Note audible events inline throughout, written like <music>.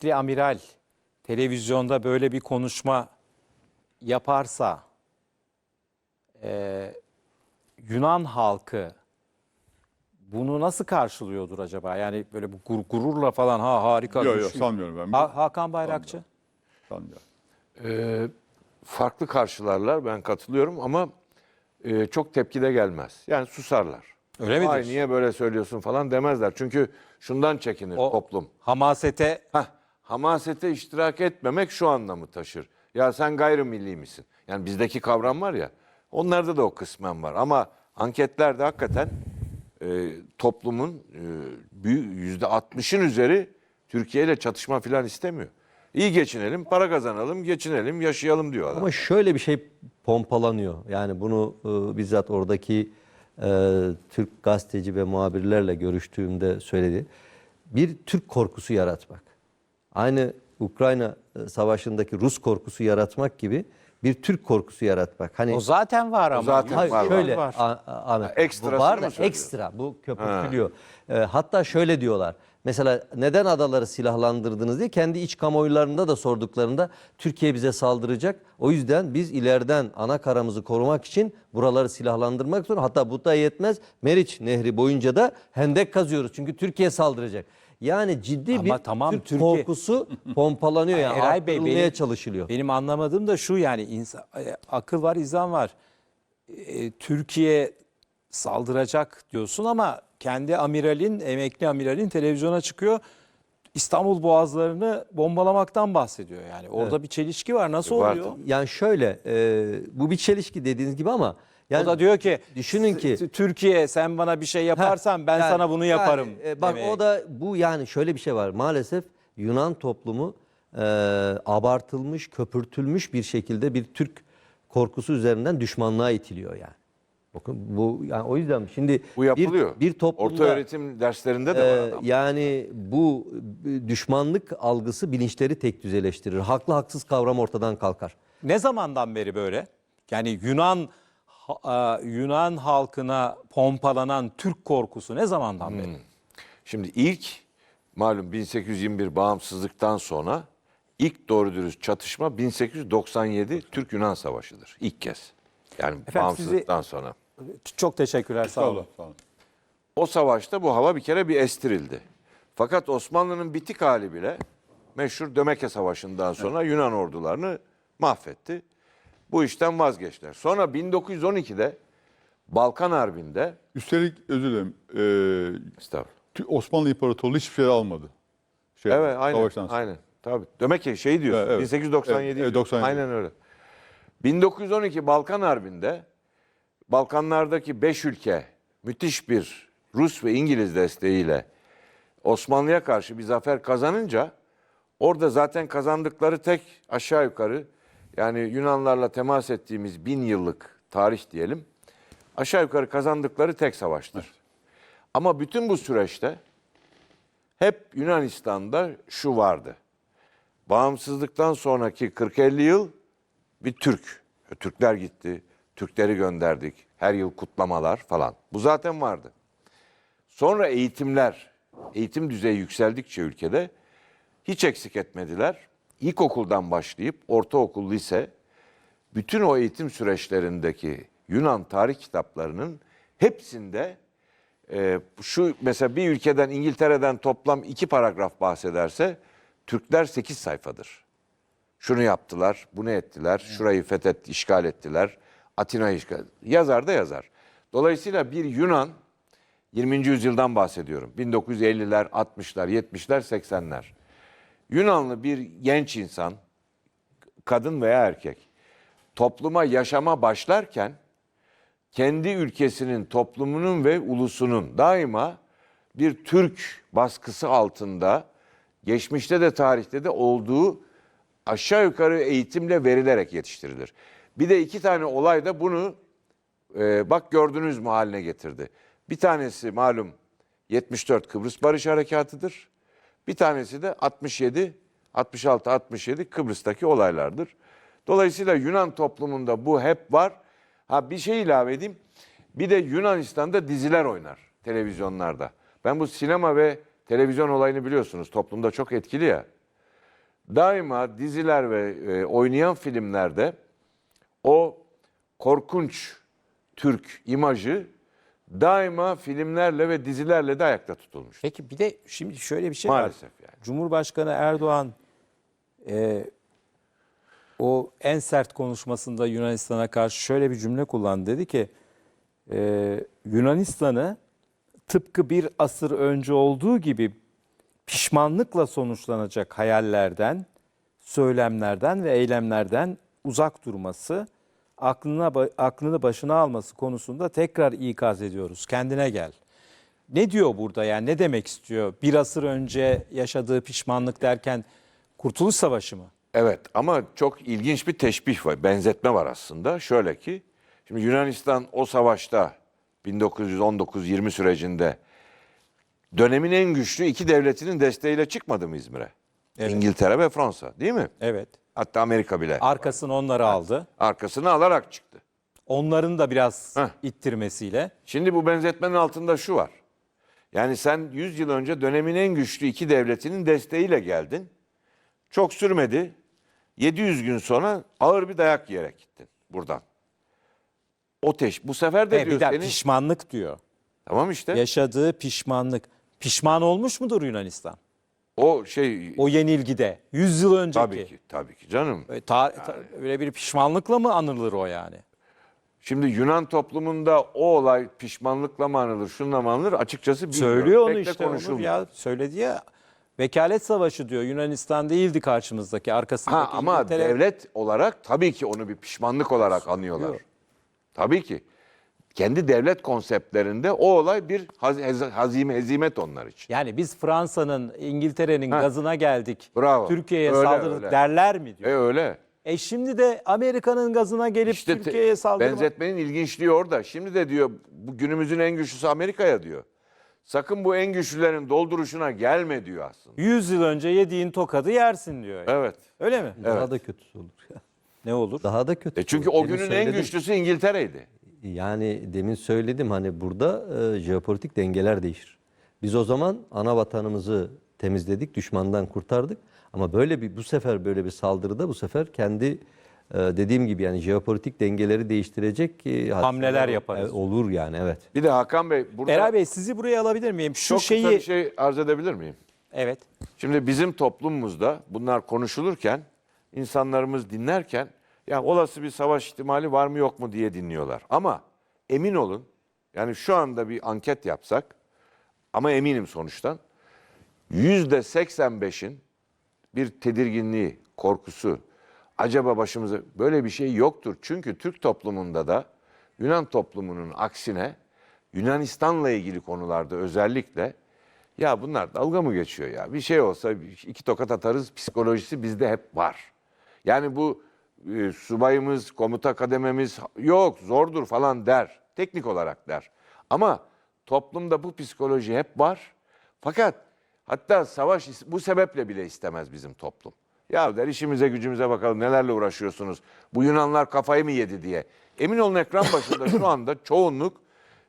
emekli amiral televizyonda böyle bir konuşma yaparsa e, Yunan halkı bunu nasıl karşılıyordur acaba? Yani böyle bu gur- gururla falan ha harika. Yok yok güçlü. sanmıyorum ben. Ha- Hakan Bayrakçı. Sanmıyorum. Ee, farklı karşılarlar ben katılıyorum ama e, çok tepki de gelmez. Yani susarlar. Öyle? Ay niye böyle söylüyorsun falan demezler. Çünkü şundan çekinir O toplum. hamasete Heh, hamasete iştirak etmemek şu anlamı taşır. Ya sen gayrimilli misin? Yani bizdeki kavram var ya. Onlarda da o kısmen var. Ama anketlerde hakikaten e, toplumun e, yüzde 60'ın üzeri Türkiye ile çatışma falan istemiyor. İyi geçinelim, para kazanalım, geçinelim, yaşayalım diyor adam. Ama şöyle bir şey pompalanıyor. Yani bunu e, bizzat oradaki e, Türk gazeteci ve muhabirlerle görüştüğümde söyledi. Bir Türk korkusu yaratmak. Aynı Ukrayna e, savaşındaki Rus korkusu yaratmak gibi bir Türk korkusu yaratmak. Hani o zaten var ama. zaten Hayır, var, şöyle var. A- A- Ahmet. Bu var mı da ekstra bu köpürtülüyor. Ee, hatta şöyle diyorlar. Mesela neden adaları silahlandırdınız diye kendi iç kamuoylarında da sorduklarında Türkiye bize saldıracak. O yüzden biz ileriden ana karamızı korumak için buraları silahlandırmak zorunda. Hatta bu da yetmez. Meriç Nehri boyunca da hendek kazıyoruz. Çünkü Türkiye saldıracak. Yani ciddi Ama bir tamam, Türk Türkiye- korkusu pompalanıyor yani <laughs> Eray Bey, arttırılmaya benim- çalışılıyor. Benim anlamadığım da şu yani insan, e, akıl var, izan var. E, Türkiye saldıracak diyorsun ama kendi amiralin, emekli amiralin televizyona çıkıyor. İstanbul boğazlarını bombalamaktan bahsediyor yani. Orada bir çelişki var. Nasıl Var oluyor? Yani şöyle e, bu bir çelişki dediğiniz gibi ama yani o da diyor ki düşünün ki- "T- Türkiye sen bana bir şey yaparsan ben Yani- sana bunu yaparım. yani, e, bak demeye- o da bu yani şöyle bir şey var. Maalesef Yunan toplumu e, abartılmış, köpürtülmüş bir şekilde bir Türk korkusu üzerinden düşmanlığa itiliyor yani. Bakın bu yani o yüzden şimdi Bu yapılıyor. bir, bir toplumda Orta öğretim derslerinde de e, var adam. yani bu e, düşmanlık algısı bilinçleri tek düzeleştirir. Haklı haksız kavram ortadan kalkar. Ne zamandan beri böyle? Yani Yunan ha- e, Yunan halkına pompalanan Türk korkusu ne zamandan beri? Şimdi ilk malum 1821 bağımsızlıktan sonra ilk doğru dürüst çatışma 1897 Türk-Yunan Savaşı'dır. İlk kez. Yani bağımsızlıktan sonra. Çok teşekkürler sağ Sağ olun. olun. Sağ olun. O savaşta bu hava bir kere bir estirildi. Fakat Osmanlı'nın bitik hali bile meşhur Dömeke Savaşı'ndan sonra Yunan ordularını mahvetti. Bu işten vazgeçtiler. Sonra 1912'de Balkan Harbi'nde Üstelik özür dilerim. E, Estağfurullah. Osmanlı İmparatorluğu hiçbir şey almadı. Şey, Evet aynen. Aynen. Tabii. Demek ki şey diyorsun. Evet, evet. 1897. Evet, evet, diyorsun. 97. Aynen öyle. 1912 Balkan Harbi'nde Balkanlardaki 5 ülke müthiş bir Rus ve İngiliz desteğiyle Osmanlı'ya karşı bir zafer kazanınca orada zaten kazandıkları tek aşağı yukarı yani Yunanlarla temas ettiğimiz bin yıllık tarih diyelim aşağı yukarı kazandıkları tek savaştır. Ama bütün bu süreçte hep Yunanistan'da şu vardı. Bağımsızlıktan sonraki 40-50 yıl bir Türk. Türkler gitti, Türkleri gönderdik. Her yıl kutlamalar falan. Bu zaten vardı. Sonra eğitimler, eğitim düzeyi yükseldikçe ülkede hiç eksik etmediler. İlkokuldan başlayıp ortaokul, lise, bütün o eğitim süreçlerindeki Yunan tarih kitaplarının hepsinde e, şu mesela bir ülkeden İngiltere'den toplam iki paragraf bahsederse Türkler 8 sayfadır. Şunu yaptılar, bunu ettiler, şurayı fethet, işgal ettiler, Atina'yı işgal Yazar da yazar. Dolayısıyla bir Yunan, 20. yüzyıldan bahsediyorum. 1950'ler, 60'lar, 70'ler, 80'ler. Yunanlı bir genç insan, kadın veya erkek, topluma yaşama başlarken kendi ülkesinin, toplumunun ve ulusunun daima bir Türk baskısı altında geçmişte de tarihte de olduğu aşağı yukarı eğitimle verilerek yetiştirilir. Bir de iki tane olay da bunu e, bak gördünüz mü haline getirdi. Bir tanesi malum 74 Kıbrıs Barış Harekatı'dır. Bir tanesi de 67, 66-67 Kıbrıs'taki olaylardır. Dolayısıyla Yunan toplumunda bu hep var. Ha bir şey ilave edeyim. Bir de Yunanistan'da diziler oynar televizyonlarda. Ben bu sinema ve televizyon olayını biliyorsunuz toplumda çok etkili ya. daima diziler ve e, oynayan filmlerde o korkunç Türk imajı daima filmlerle ve dizilerle de ayakta tutulmuş. Peki bir de şimdi şöyle bir şey var. Maalesef yani. Cumhurbaşkanı Erdoğan e, o en sert konuşmasında Yunanistan'a karşı şöyle bir cümle kullandı. Dedi ki e, Yunanistan'ı tıpkı bir asır önce olduğu gibi pişmanlıkla sonuçlanacak hayallerden, söylemlerden ve eylemlerden uzak durması, aklına aklını başına alması konusunda tekrar ikaz ediyoruz. Kendine gel. Ne diyor burada yani ne demek istiyor? Bir asır önce yaşadığı pişmanlık derken Kurtuluş Savaşı mı? Evet ama çok ilginç bir teşbih var, benzetme var aslında. Şöyle ki, şimdi Yunanistan o savaşta 1919-20 sürecinde dönemin en güçlü iki devletinin desteğiyle çıkmadı mı İzmir'e? Evet. İngiltere ve Fransa değil mi? Evet. Hatta Amerika bile Arkasını onları aldı. arkasını alarak çıktı. Onların da biraz Heh. ittirmesiyle. Şimdi bu benzetmenin altında şu var. Yani sen 100 yıl önce dönemin en güçlü iki devletinin desteğiyle geldin. Çok sürmedi. 700 gün sonra ağır bir dayak yiyerek gittin buradan. O teş. Bu sefer de Evet, diyor bir daha senin. pişmanlık diyor. Tamam işte. Yaşadığı pişmanlık. Pişman olmuş mudur Yunanistan? O şey O yenilgide. 100 yıl önceki. tabii ki tabii ki canım. Öyle, ta- ta- öyle bir pişmanlıkla mı anılır o yani? Şimdi Yunan toplumunda o olay pişmanlıkla mı anılır, şunla mı anılır açıkçası bilmiyorum. Söylüyor onu Pek işte. Onur ya söyledi ya. Vekalet savaşı diyor. Yunanistan değildi karşımızdaki. Arkasındaki Ha ama İngiltere. devlet olarak tabii ki onu bir pişmanlık olarak anıyorlar. Tabii ki. Kendi devlet konseptlerinde o olay bir haz- hazime hezimet onlar için. Yani biz Fransa'nın, İngiltere'nin Ha. gazına geldik. Bravo. Türkiye'ye Öyle, saldırdık öyle. derler mi diyor. E öyle. E şimdi de Amerika'nın gazına gelip İşte te- Türkiye'ye saldırmak. benzetmenin ilginçliği orada. Şimdi de diyor bu günümüzün en güçlüsü Amerika'ya diyor. Sakın bu en güçlülerin dolduruşuna gelme diyor aslında. 100 yıl önce yediğin tokadı yersin diyor. Evet. Öyle mi? Daha da kötüsü olur. Ne olur? Daha da kötü. E çünkü o günün en güçlüsü İngiltere'ydi. Yani demin söyledim hani burada e, jeopolitik dengeler değişir. Biz o zaman ana vatanımızı temizledik, düşmandan kurtardık. Ama böyle bir bu sefer böyle bir saldırıda bu sefer kendi e, dediğim gibi yani jeopolitik dengeleri değiştirecek e, Hamleler yaparız. e, olur yani evet. Bir de Hakan Bey burada Eray Bey sizi buraya alabilir miyim? Şu çok şeyi kısa bir şey arz edebilir miyim? Evet. Şimdi bizim toplumumuzda bunlar konuşulurken insanlarımız dinlerken ya olası bir savaş ihtimali var mı yok mu diye dinliyorlar. Ama emin olun yani şu anda bir anket yapsak ama eminim sonuçtan yüzde 85'in bir tedirginliği, korkusu, acaba başımıza böyle bir şey yoktur. Çünkü Türk toplumunda da Yunan toplumunun aksine Yunanistan'la ilgili konularda özellikle ya bunlar dalga mı geçiyor ya? Bir şey olsa iki tokat atarız psikolojisi bizde hep var. Yani bu e, subayımız, komuta kadememiz yok zordur falan der. Teknik olarak der. Ama toplumda bu psikoloji hep var. Fakat hatta savaş bu sebeple bile istemez bizim toplum. Ya der işimize gücümüze bakalım nelerle uğraşıyorsunuz. Bu Yunanlar kafayı mı yedi diye. Emin olun ekran başında şu anda çoğunluk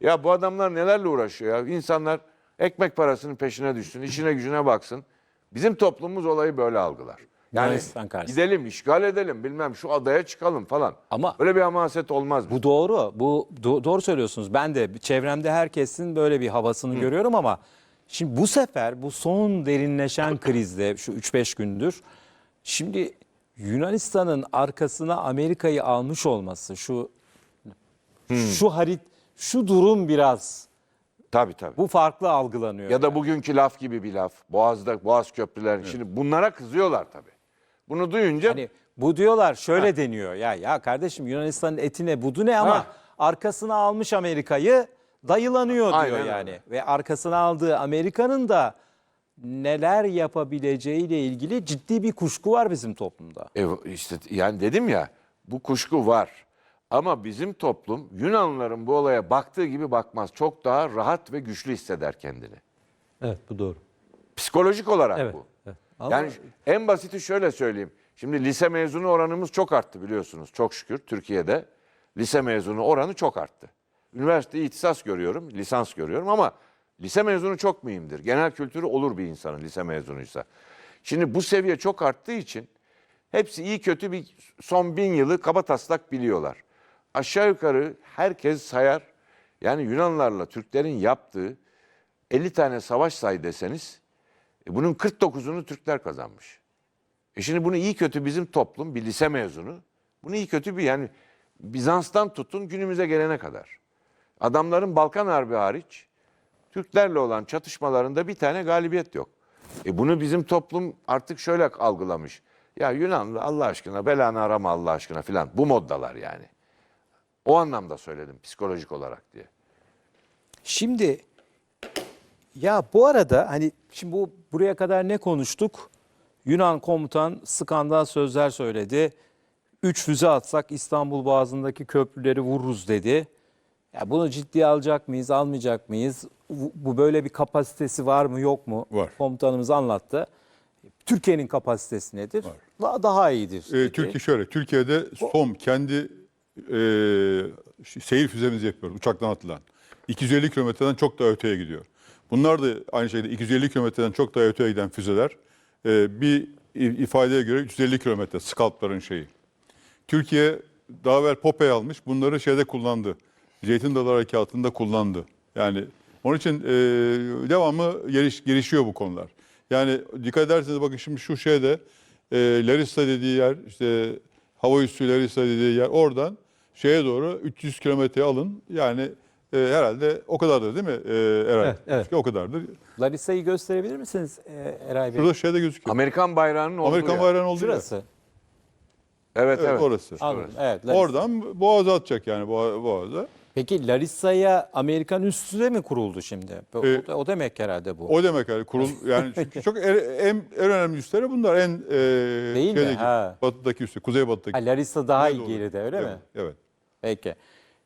ya bu adamlar nelerle uğraşıyor ya. İnsanlar ekmek parasının peşine düşsün, işine gücüne baksın. Bizim toplumumuz olayı böyle algılar. Yani Yunanistan karşısında. gidelim, işgal edelim, bilmem şu adaya çıkalım falan. Ama- öyle bir hamaset olmaz. Bu doğru. Bu do- doğru söylüyorsunuz. Ben de çevremde herkesin böyle bir havasını görüyorum ama şimdi bu sefer bu son derinleşen <clears throat> krizde şu 3-5 gündür şimdi Yunanistan'ın arkasına Amerika'yı almış olması şu şu harit şu durum biraz Tabii tabii. bu farklı algılanıyor. Ya da bugünkü laf gibi bir laf. Boğaz'da Boğaz köprüler. Şimdi bunlara kızıyorlar tabii. Bunu duyunca Hani bu diyorlar şöyle deniyor. Ya ya kardeşim Yunanistan'ın etine budu ne ama Ha. arkasına almış Amerika'yı dayılanıyor diyor Aynen yani. öyle. Ve arkasına aldığı Amerika'nın da neler yapabileceğiyle ilgili ciddi bir kuşku var bizim toplumda. E, işte yani dedim ya bu kuşku var. Ama bizim toplum Yunanlıların bu olaya baktığı gibi bakmaz. Çok daha rahat ve güçlü hisseder kendini. Evet bu doğru. Psikolojik olarak Evet. bu. Ama Yani en basiti şöyle söyleyeyim. Şimdi lise mezunu oranımız çok arttı biliyorsunuz. Çok şükür Türkiye'de lise mezunu oranı çok arttı. Üniversite ihtisas görüyorum, lisans görüyorum ama lise mezunu çok mühimdir. Genel kültürü olur bir insanın lise mezunuysa. Şimdi bu seviye çok arttığı için hepsi iyi kötü bir son bin yılı kaba taslak biliyorlar. Aşağı yukarı herkes sayar. Yani Yunanlarla Türklerin yaptığı 50 tane savaş say deseniz e, bunun 49'unu Türkler kazanmış. E şimdi bunu iyi kötü bizim toplum bir lise mezunu. Bunu iyi kötü bir yani Bizans'tan tutun günümüze gelene kadar. Adamların Balkan Harbi hariç Türklerle olan çatışmalarında bir tane galibiyet yok. E bunu bizim toplum artık şöyle algılamış. Ya Yunanlı Allah aşkına belanı arama Allah aşkına filan. Bu moddalar yani. O anlamda söyledim psikolojik olarak diye. Şimdi ya bu arada hani şimdi bu buraya kadar ne konuştuk? Yunan komutan skandal sözler söyledi. Üç füze atsak İstanbul Boğazı'ndaki köprüleri vururuz dedi. Ya bunu ciddiye alacak mıyız, almayacak mıyız? Bu böyle bir kapasitesi var mı, yok mu? Var. Komutanımız anlattı. Türkiye'nin kapasitesi nedir? Daha, daha iyidir. Ee, dedi. Türkiye şöyle, Türkiye'de SOM kendi e, seyir füzemizi yapıyor, uçaktan atılan. 250 kilometreden çok daha öteye gidiyor. Bunlar da aynı şekilde 250 kilometreden çok daha öteye giden füzeler. e, bir ifadeye göre 350 kilometre, Scalp'ların şeyi. Türkiye daha evvel Popeye almış, bunları şeyde kullandı. Zeytin Dalı Harekatı'nda kullandı. Yani onun için e, devamı geliş, gelişiyor bu konular. Yani dikkat ederseniz bakın şimdi şu şeyde e, Larissa dediği yer, işte hava üssü Larissa dediği yer oradan şeye doğru 300 kilometre alın. Yani e, herhalde o kadardır değil mi e, Eray? Evet, evet. O kadardır. Larissa'yı gösterebilir misiniz e, Eray Bey? Şurada şeyde gözüküyor. Amerikan bayrağının olduğu Amerikan yer. bayrağının olduğu yer. Şurası. Evet Evet, evet. orası. Anladım. Evet, Larissa. Oradan Boğaz'a atacak yani Boğa- Boğaz'a. Peki Larissa'ya Amerikan üssü de mi kuruldu şimdi? O, Ee, o demek herhalde bu. O demek yani kurul <laughs> yani çünkü çok en, en, en önemli üsleri bunlar en e, Değil mi? şeydeki, Ha. batıdaki üssü, kuzeybatıdaki. Ha, Larissa daha iyi geride öyle evet, mi? Evet. Peki.